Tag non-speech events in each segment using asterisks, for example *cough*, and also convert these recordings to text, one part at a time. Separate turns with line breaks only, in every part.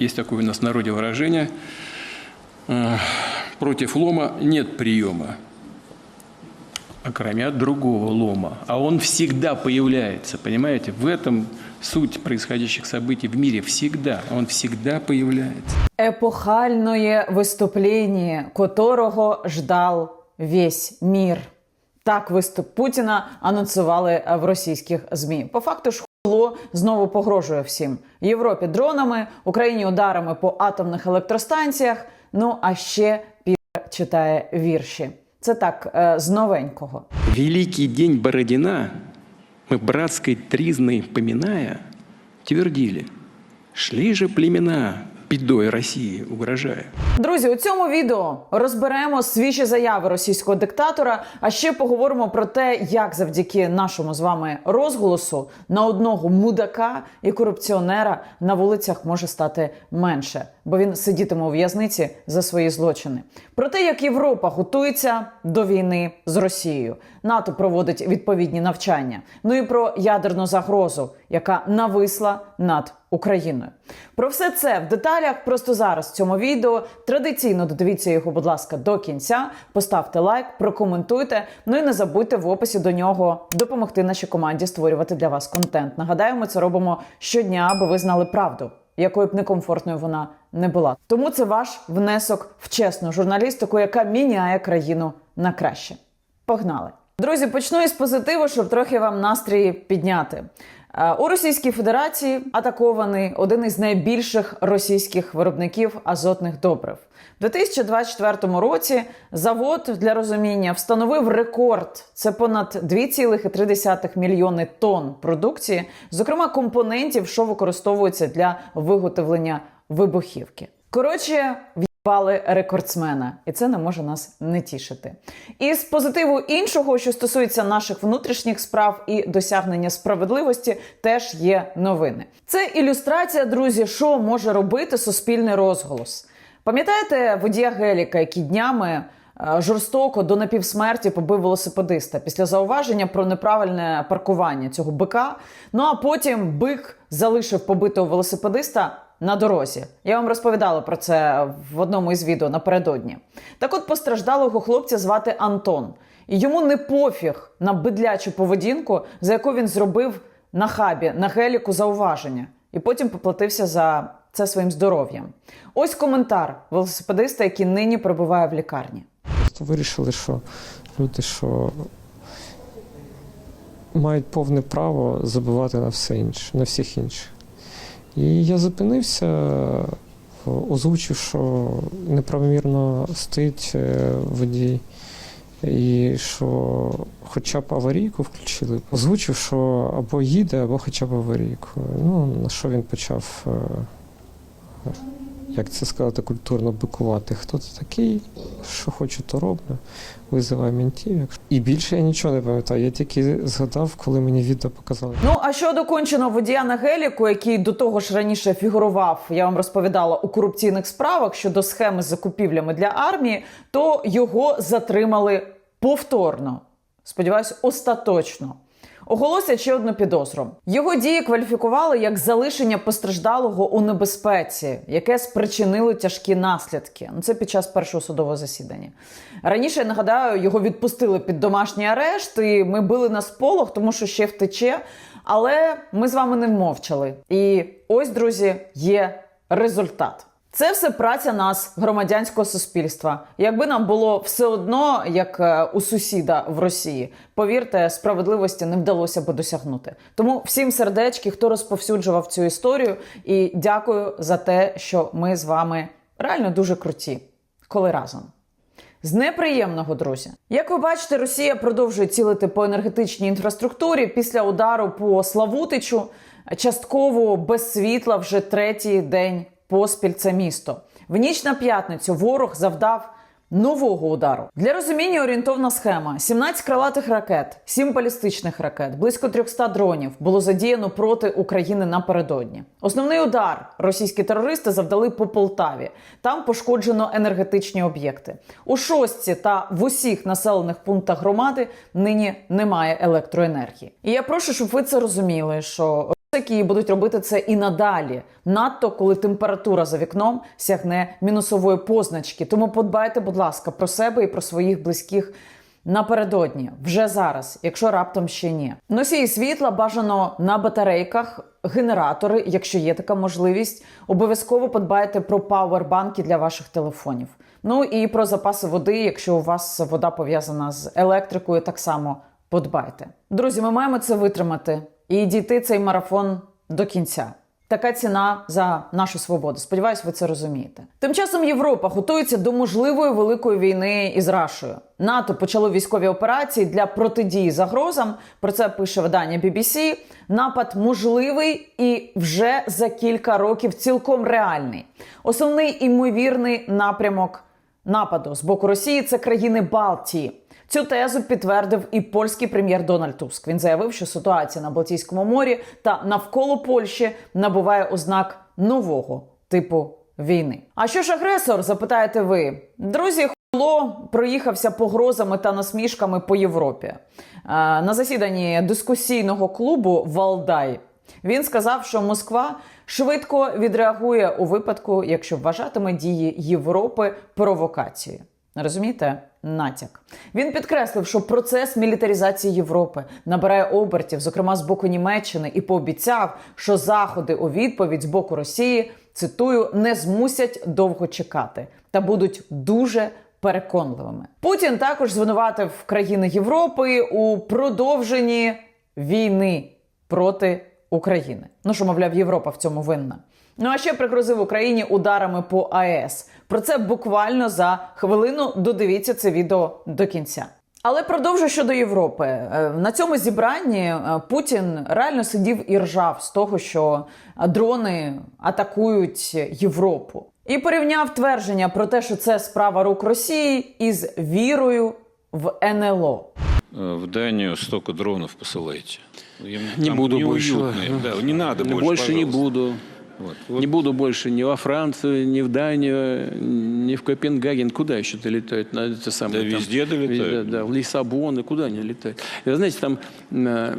Есть такое у нас в народе выражение э, «против лома нет приема», окромя другого лома. А он всегда появляется, понимаете? В этом суть происходящих событий в мире всегда. Он всегда появляется.
Епохальное виступлення, которого ждав весь мір. Так виступ Путіна анонсували в російських змі. По факту ж хуйло знову погрожує всім Європі дронами, Україні ударами по атомних електростанціях. Ну а ще пір читає вірші. Це так е, з новенького.
Великий день Бородина ми братський трізний поминая, твердили, шли же племена, бедой России угрожая.
Друзі, у цьому відео розберемо свіжі заяви російського диктатора. А ще поговоримо про те, як завдяки нашому з вами розголосу на одного мудака і корупціонера на вулицях може стати менше, бо він сидітиме у в'язниці за свої злочини. Про те, як Європа готується до війни з Росією, НАТО проводить відповідні навчання. Ну і про ядерну загрозу, яка нависла над Україною. Про все це в деталях просто зараз в цьому відео. Традиційно додивіться його, будь ласка, до кінця. Поставте лайк, прокоментуйте. Ну і не забудьте в описі до нього допомогти нашій команді створювати для вас контент. Нагадаю, ми це робимо щодня, аби ви знали правду. Якою б некомфортною вона не була, тому це ваш внесок в чесну журналістику, яка міняє країну на краще. Погнали! Друзі, почну із позитиву, щоб трохи вам настрій підняти. Е, У Російській Федерації атакований один із найбільших російських виробників азотних добрив. У 2024 році завод для розуміння встановив рекорд. Це понад 2,3 мільйони тонн продукції, зокрема компонентів, що використовуються для виготовлення вибухівки. Коротше, Пали рекордсмена, і це не може нас не тішити. І з позитиву іншого, що стосується наших внутрішніх справ і досягнення справедливості, теж є новини. Це ілюстрація, друзі, що може робити суспільний розголос. Пам'ятаєте водія Геліка, який днями е, жорстоко до напівсмерті побив велосипедиста після зауваження про неправильне паркування цього бика. Ну а потім бик залишив побитого велосипедиста на дорозі. Я вам розповідала про це в одному із відео напередодні. Так от постраждалого хлопця звати Антон. І йому не пофіг на бидлячу поведінку, за яку він зробив на хабі, на геліку зауваження, і потім поплатився за це своїм здоров'ям. Ось коментар велосипедиста, який нині перебуває в лікарні.
Просто вирішили, що люди, що мають повне право забивати на все інше, на всіх інших. І я зупинився, озвучив, що неправомірно стоїть е, водій, і що хоча б аварійку включили. Озвучив, що або їде, або хоча б аварійку. Ну, на що він почав, е, як це сказати, культурно бикувати. Хто ти такий, що хочу, то роблю, визиваю ментів. І більше я нічого не пам'ятаю. Я тільки згадав, коли мені відео показали.
Ну а щодо конченого водія на геліку, який до того ж раніше фігурував, я вам розповідала у корупційних справах щодо схеми з закупівлями для армії, то його затримали повторно. Сподіваюсь, остаточно. Оголосять ще одну підозру. Його дії кваліфікували як залишення постраждалого у небезпеці, яке спричинило тяжкі наслідки. Ну, це під час першого судового засідання. Раніше я нагадаю, його відпустили під домашній арешт, і ми били на сполох, тому що ще втече. Але ми з вами не вмовчали. І ось, друзі, є результат. Це все праця нас, громадянського суспільства. Якби нам було все одно, як е, у сусіда в Росії, повірте, справедливості не вдалося би досягнути. Тому всім сердечки, хто розповсюджував цю історію, і дякую за те, що ми з вами реально дуже круті, коли разом. З неприємного, друзі. Як ви бачите, Росія продовжує цілити по енергетичній інфраструктурі після удару по Славутичу, частково без світла вже третій день поспіль це місто. В ніч на п'ятницю ворог завдав нового удару. Для розуміння орієнтовна схема: 17 крилатих ракет, 7 балістичних ракет, близько 300 дронів було задіяно проти України напередодні. Основний удар російські терористи завдали по Полтаві. Там пошкоджено енергетичні об'єкти. У шостці та в усіх населених пунктах громади нині немає електроенергії. І я прошу, щоб ви це розуміли, що які будуть робити це і надалі, надто коли температура за вікном сягне мінусової позначки. Тому подбайте, будь ласка, про себе і про своїх близьких напередодні, вже зараз, якщо раптом ще ні. Носії світла бажано на батарейках, генератори, якщо є така можливість. Обов'язково подбайте про пауербанки для ваших телефонів. Ну і про запаси води, якщо у вас вода пов'язана з електрикою, так само подбайте. Друзі, ми маємо це витримати і дійти цей марафон до кінця. Така ціна за нашу свободу. Сподіваюсь, ви це розумієте. Тим часом Європа готується до можливої великої війни із Рашою. НАТО почало військові операції для протидії загрозам. Про це пише видання BBC. Напад можливий і вже за кілька років цілком реальний. Основний імовірний напрямок нападу з боку Росії це країни Балтії. Цю тезу підтвердив і польський прем'єр Дональд Туск. Він заявив, що ситуація на Балтійському морі та навколо Польщі набуває ознак нового типу війни. А що ж агресор? Запитаєте ви, друзі? Хуйло проїхався погрозами та насмішками по Європі Е, на засіданні дискусійного клубу Валдай. Він сказав, що Москва швидко відреагує у випадку, якщо вважатиме дії Європи провокацією. Розумієте? Натяк. Він підкреслив, що процес мілітаризації Європи набирає обертів, зокрема з боку Німеччини, і пообіцяв, що заходи у відповідь з боку Росії цитую не змусять довго чекати та будуть дуже переконливими. Путін також звинуватив країни Європи у продовженні війни проти України. Ну що, мовляв, Європа в цьому винна. Ну а ще пригрозив Україні ударами по АЕС. Про це буквально за хвилину додивіться це відео до кінця. Але продовжу щодо Європи. Е, На цьому зібранні е, Путін реально сидів і ржав з того, що е, дрони атакують Європу, і порівняв твердження про те, що це справа рук Росії, із вірою в НЛО.
Э, В Данию столько дронов посылаете. Им
Не буду больше.
Да, не надо больше,
не
пожалуйста.
буду.
Вот. Вот.
Не буду больше ни во Францию, ни в Данию, ни в Копенгаген. Куда еще долетают? На это самое,
Да
там,
везде долетают.
везде, да, в Лиссабон, и куда они летают? И, вы знаете, там э,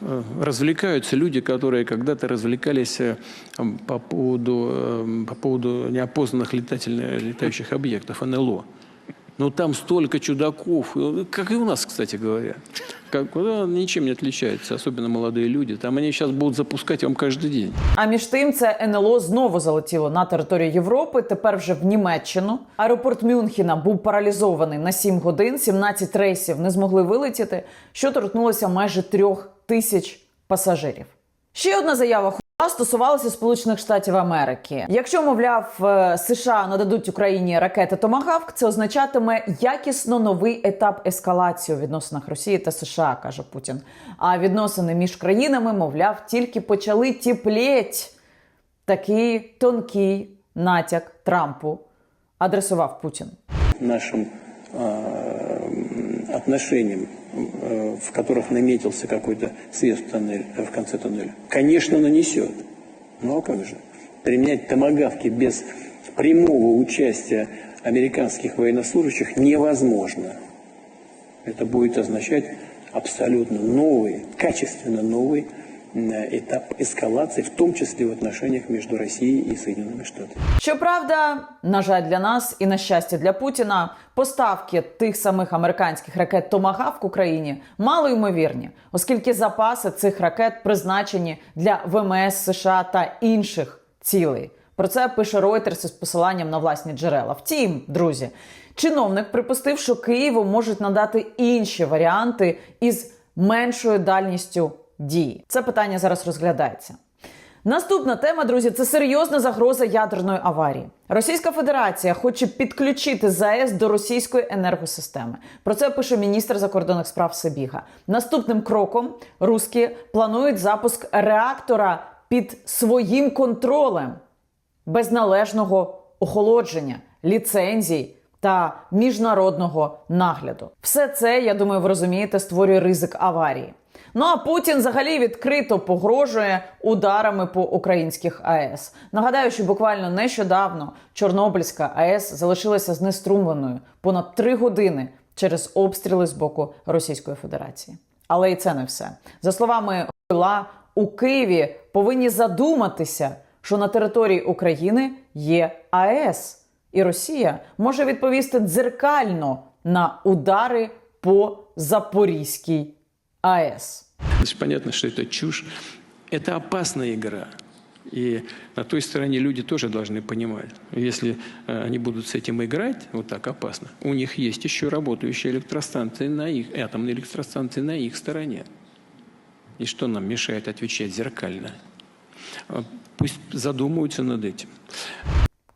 э, развлекаются люди, которые когда-то развлекались э, по поводу, э, по поводу неопознанных летательных, летающих объектов, НЛО. Ну, там столько чудаков, э, как и у нас, кстати говоря. Как, ну, ничем не отличаются, особенно молодые люди. Там они сейчас будут запускать вам каждый день.
А між тим, це НЛО знову залетіло на територію Європи. Тепер вже в Німеччину. Аеропорт Мюнхена був паралізований на 7 годин. 17 рейсів не змогли вилетіти, що торкнулося майже трьох тисяч пасажирів. Ще одна заява хуа стосувалася Сполучених Штатів Америки. Якщо, мовляв, е, США нададуть Україні ракети Томагавк, це означатиме якісно новий етап ескалації у відносинах Росії та США, каже Путін. А відносини між країнами, мовляв, тільки почали тіплеть. Такий тонкий натяк Трампу адресував Путін.
нашим э, отношениям, э, в которых наметился какой-то свет в, тоннель, в конце туннеля, конечно, нанесет. Ну а как же? Применять томогавки без прямого участия американских военнослужащих невозможно. Это будет означать абсолютно новый, качественно новый э, этап эскалации, в том числе в отношениях между Россией и Соединенными Штатами.
Щоправда, на жаль, для нас і на щастя для Путіна, поставки тих самих американських ракет Томагавк Україні мало ймовірні, оскільки запаси цих ракет призначені для ВМС США та інших цілей. Про це пише Reuters із посиланням на власні джерела. Втім, друзі, чиновник припустив, що Києву можуть надати інші варіанти із меншою дальністю дії. Це питання зараз розглядається. Наступна тема, друзі, це серйозна загроза ядерної аварії. Російська Федерація хоче підключити ЗАЕС до російської енергосистеми. Про це пише міністр закордонних справ Сибіга. Наступним кроком руски планують запуск реактора під своїм контролем без належного охолодження, ліцензій та міжнародного нагляду. Все це, я думаю, ви розумієте, створює ризик аварії. Ну а Путін взагалі відкрито погрожує ударами по українських АЕС. Нагадаю, що буквально нещодавно Чорнобильська АЕС залишилася знеструмленою понад три години через обстріли з боку Російської Федерації. Але і це не все. За словами Гойла, у Києві повинні задуматися, що на території України є АЕС, і Росія може відповісти дзеркально на удари по Запорізькій АЕС.
Понятно, что это чушь. Это опасная игра. И на той стороне люди тоже должны понимать, если э, они будут с этим играть, вот так опасно, у них есть еще работающие электростанции на их, атомные электростанции на их стороне. И что нам мешает отвечать зеркально? А Пусть задумаются над этим.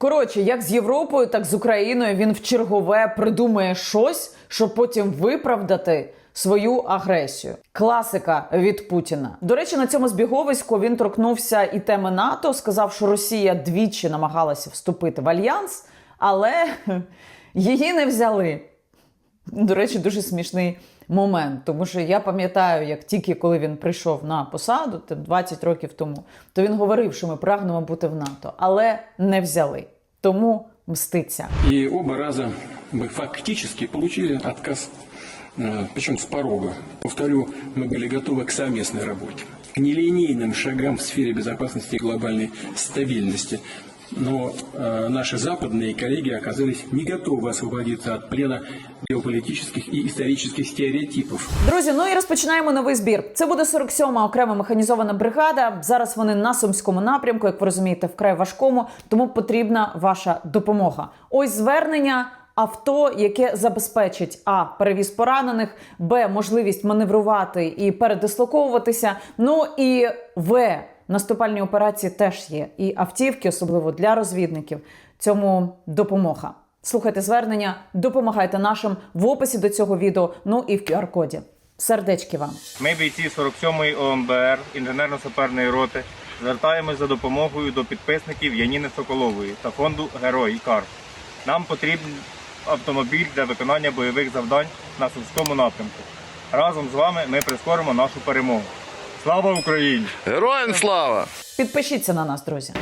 Коротше, як з Європою, так з Україною він в чергове придумає щось, щоб потім виправдати свою агресію. Класика від Путіна. До речі, на цьому збіговиську він торкнувся і теми НАТО, сказав, що Росія двічі намагалася вступити в альянс, але *laughs* її не взяли До речі, дуже смішний момент, тому що я пам'ятаю, як тільки коли він прийшов на посаду, там 20 років тому, то він говорив, що ми прагнемо бути в НАТО, але не взяли. Тому мститься.
И оба раза мы фактически получили отказ, э, причем с порога. Повторю, мы были готовы к совместной работе, к нелинейным шагам в сфере безопасности и глобальной стабильности. Но э, наши западные коллеги оказались не готовы освободиться от плена геополитических и исторических стереотипов.
Друзі, ну і розпочинаємо новий збір. Це буде 47-ма окрема механізована бригада. Зараз вони на сумському напрямку, як ви розумієте, вкрай важкому, тому потрібна ваша допомога. Ось звернення. Авто, яке забезпечить а перевіз поранених, б можливість маневрувати і передислоковуватися. Ну і в наступальні операції теж є. І автівки, особливо для розвідників, цьому допомога. Слухайте звернення, допомагайте нашим в описі до цього відео. Ну і в QR-коді. Сердечки вам.
Ми, бійці 47-ї ОМБР інженерно-саперної роти, звертаємось за допомогою до підписників Яніни Соколової та фонду Герой Кар. Нам потрібен автомобіль для виконання бойових завдань на Сумському напрямку. Разом з вами ми прискоримо нашу перемогу. Слава Україні!
Героям слава!
Підпишіться на нас, друзі.